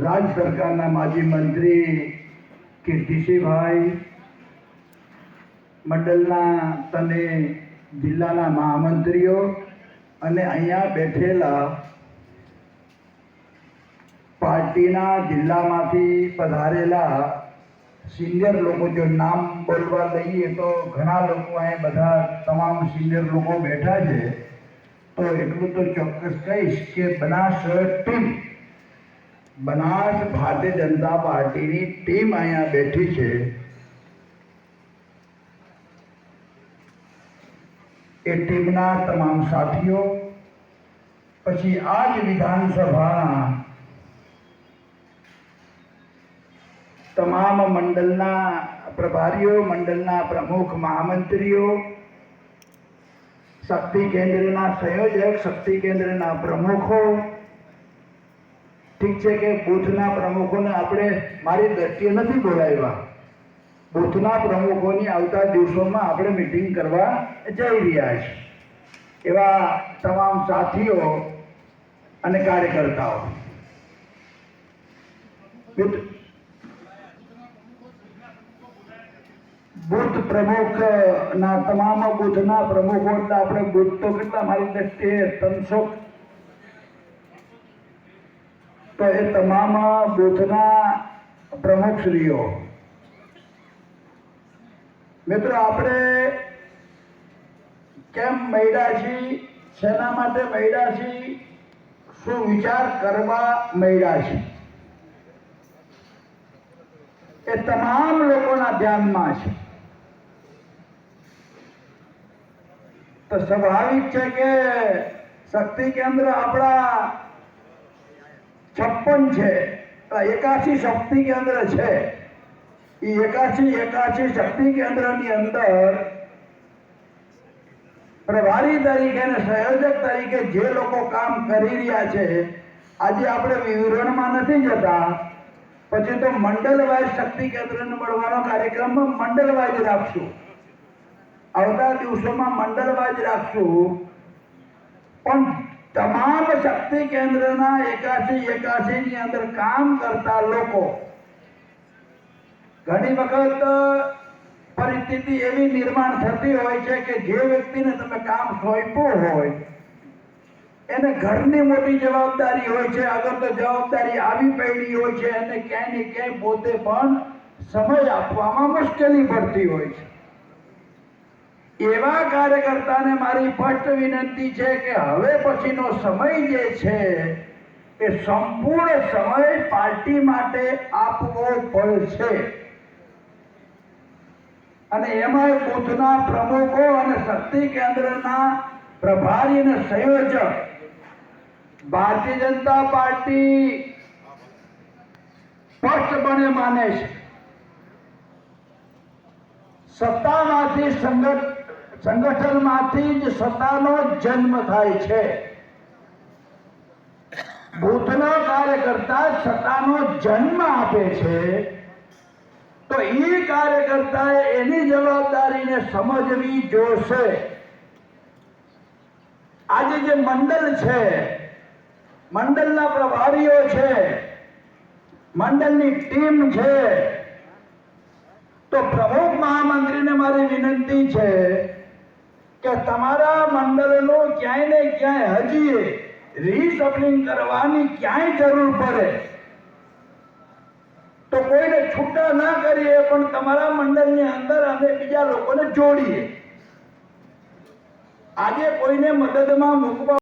રાજ સરકારના માજી મંત્રી કીર્તિસિંહભાઈ મંડળના તને જિલ્લાના મહામંત્રીઓ અને અહીંયા બેઠેલા પાર્ટીના જિલ્લામાંથી પધારેલા સિનિયર લોકો જો નામ બોલવા લઈએ તો ઘણા લોકો અહીંયા બધા તમામ સિનિયર લોકો બેઠા છે. તો એટલું તો ચોક્કસ કહીશ કે બનાસ ટીમ બનાસ ભારતીય જનતા પાર્ટીની ટીમ અહીંયા બેઠી છે એ ટીમના તમામ સાથીઓ પછી આ જ વિધાનસભાના તમામ મંડળના પ્રભારીઓ મંડળના પ્રમુખ મહામંત્રીઓ શક્તિ કેન્દ્રના સંયોજક શક્તિ કેન્દ્રના પ્રમુખો ઠીક છે કે બુથના પ્રમુખોને આપણે મારી દ્રષ્ટિએ નથી બોલાવ્યા. બુથના પ્રમુખોની આવતા દિવસોમાં આપણે મિટિંગ કરવા જઈ રહ્યા છીએ. એવા તમામ સાથીઓ અને કાર્યકર્તાઓ. બુથ બુથ પ્રમુખના તમામ બુથના પ્રમુખો આપણે બુથ તો કેટલા મારી દ્રષ્ટિએ ત્રણસો તો એ તમામ બુથના પ્રમુખશ્રીઓ. મિત્રો, આપણે કેમ મળ્યા શેના માટે મળ્યા શું વિચાર કરવા મળ્યા એ તમામ લોકોના ધ્યાનમાં છે. તો સ્વાભાવિક છે કે શક્તિ કેન્દ્ર આપણા છપ્પન છે. એકાશી શક્તિ કેન્દ્ર છે. એ એકાશી એકાશી શક્તિ કેન્દ્રની અંદર પ્રભારી તરીકે અને સંયોજક તરીકે જે લોકો કામ કરી રહ્યા છે, આજે આપણે વિવરણમાં નથી જતા. પછી તો મંડળ વાઇઝ શક્તિ કેન્દ્રને મળવાનો કાર્યક્રમ મંડળ વાઇઝ રાખશું. આવતા દિવસોમાં મંડળ વાઇઝ રાખશું. પણ તમામ શક્તિ કેન્દ્રના એકાશી એકાશી ની અંદર કામ કરતા લોકો ઘણી વખત પરિસ્થિતિ એવી નિર્માણ થતી હોય છે કે જે વ્યક્તિને તમે કામ સોંપ્યું હોય, એને ઘરની મોટી જવાબદારી હોય છે, અગર તો જવાબદારી આવી પડી હોય છે અને ક્યાંય ને ક્યાંય પોતે પણ સમય આપવામાં મુશ્કેલી પડતી હોય છે. એવા કાર્યકર્તાને મારી સ્પષ્ટ વિનંતી છે કે હવે પછીનો સમય જે છે, એ સંપૂર્ણ સમય પાર્ટી માટે આપવો પડશે. અને એમાં બુથના પ્રમુખો અને શક્તિ કેન્દ્રના પ્રભારી અને સંયોજક ભારતીય જનતા પાર્ટી સ્પષ્ટપણે માને છે. સત્તામાંથી સંગઠ સંગઠનમાંથી જ સત્તાનો જન્મ થાય છે. બુથનો કાર્યકર્તા સત્તાનો જન્મ આપે છે. તો એ કાર્યકર્તાએ એની જવાબદારીને સમજવી જોશે. આજે જે મંડળ છે, મંડળના પ્રભારીઓ છે, મંડળની ટીમ છે, તો પ્રમુખ મહામંત્રીને મારી વિનંતી છે કે તમારા મંડળનો ક્યાંય ને ક્યાંય હજી રીસફલિંગ કરવાની ક્યાંય જરૂર પડે. તો કોઈને છૂટા ના કરીએ, પણ તમારા મંડળની અંદર અમે બીજા લોકોને જોડીએ. આજે કોઈને મદદમાં મૂકવા